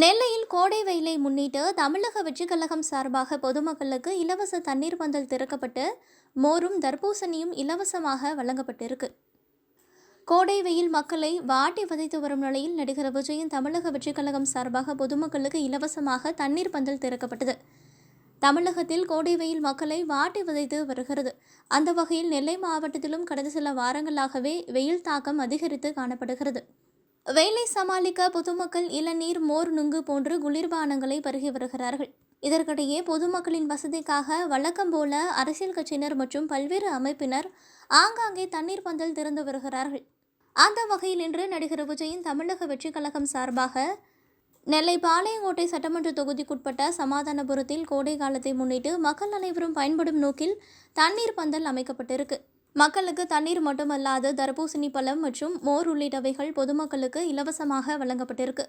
நெல்லையில் கோடை வெயிலை முன்னிட்டு தமிழக வெற்றிக் கழகம் சார்பாக பொதுமக்களுக்கு இலவச தண்ணீர் பந்தல் திறக்கப்பட்டு மோரும் தர்பூசணியும் இலவசமாக வழங்கப்பட்டிருக்கு. கோடை வெயில் மக்களை வாட்டி வதைத்து வரும் நிலையில் நடிகர் விஜயின் தமிழக வெற்றிக் கழகம் சார்பாக பொதுமக்களுக்கு இலவசமாக தண்ணீர் பந்தல் திறக்கப்பட்டது. தமிழகத்தில் கோடை வெயில் மக்களை வாட்டி விதைத்து வருகிறது. அந்த வகையில் நெல்லை மாவட்டத்திலும் கடந்த சில வாரங்களாகவே வெயில் தாக்கம் அதிகரித்து காணப்படுகிறது. வெயிலை சமாளிக்க பொதுமக்கள் இளநீர் மோர் நுங்கு போன்று குளிர்பானங்களை பருகி வருகிறார்கள். இதற்கிடையே பொதுமக்களின் வசதிக்காக வழக்கம் போல அரசியல் கட்சியினர் மற்றும் பல்வேறு அமைப்பினர் ஆங்காங்கே தண்ணீர் பந்தல் திறந்து வருகிறார்கள். அந்த வகையில் இன்று நடிகர் விஜயின் தமிழக வெற்றி கழகம் சார்பாக நெல்லை பாளையங்கோட்டை சட்டமன்ற தொகுதிக்குட்பட்ட சமாதானபுரத்தில் கோடை காலத்தை முன்னிட்டு மக்கள் அனைவரும் பயன்படும் நோக்கில் தண்ணீர் பந்தல் அமைக்கப்பட்டிருக்கு. மக்களுக்கு தண்ணீர் மட்டுமல்லாது தர்பூசணி பழம் மற்றும் மோர் உள்ளிட்டவைகள் பொதுமக்களுக்கு இலவசமாக வழங்கப்பட்டிருக்கு.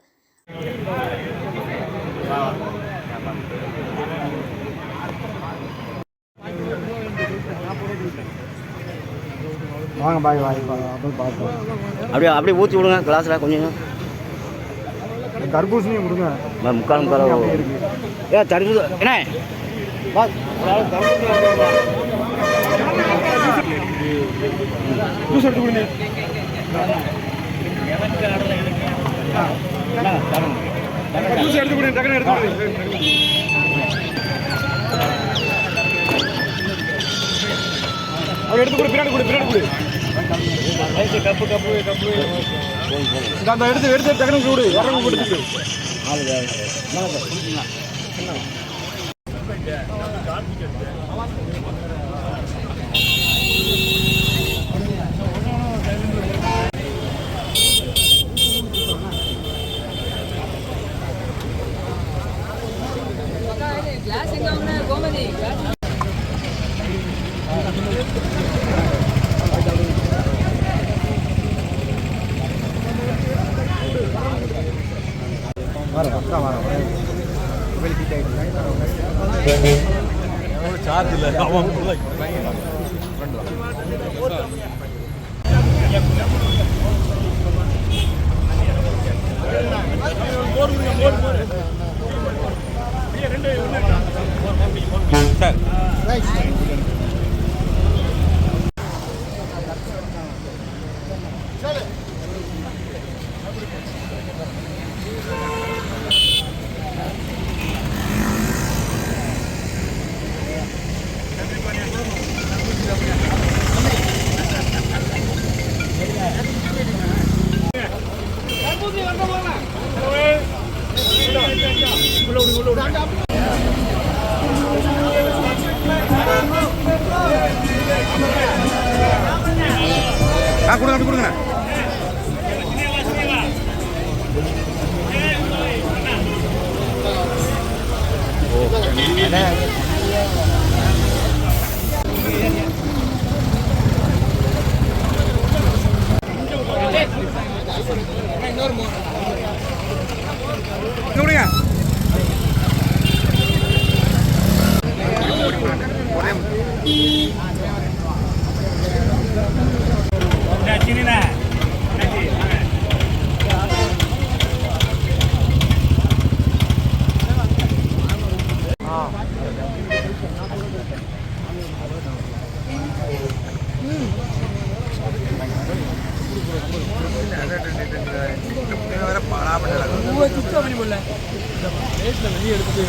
வாங்க பாய் வாய் அப்படியே அப்படியே ஊற்றி விடுங்க கிளாஸில் கொஞ்சம். தர்பூசணியும் கொடுங்க முக்கால் முக்கால். அப்படி இருக்கு. ஏ தடுப்பு என்ன? வா. ஜூஸ் எடுத்து கொடுங்க. ஜூஸ் எடுத்து கொடுங்க டக்குனு எடுத்து அவர் எடுத்து கொடு பின்னாடி கொடு பின்னாடி கொடு. கப்பு கப்பு கப்பு இந்த அந்த எடுத்து எடுத்து டக்குனு கொடு வரவங்க கொடுத்துட்டு. வர சார்ஜ் இல்லை அவன் ஆ கொடுங்க அப்படி கொடுங்க. இங்க வேற பாடாமல் வெளியே எடுத்து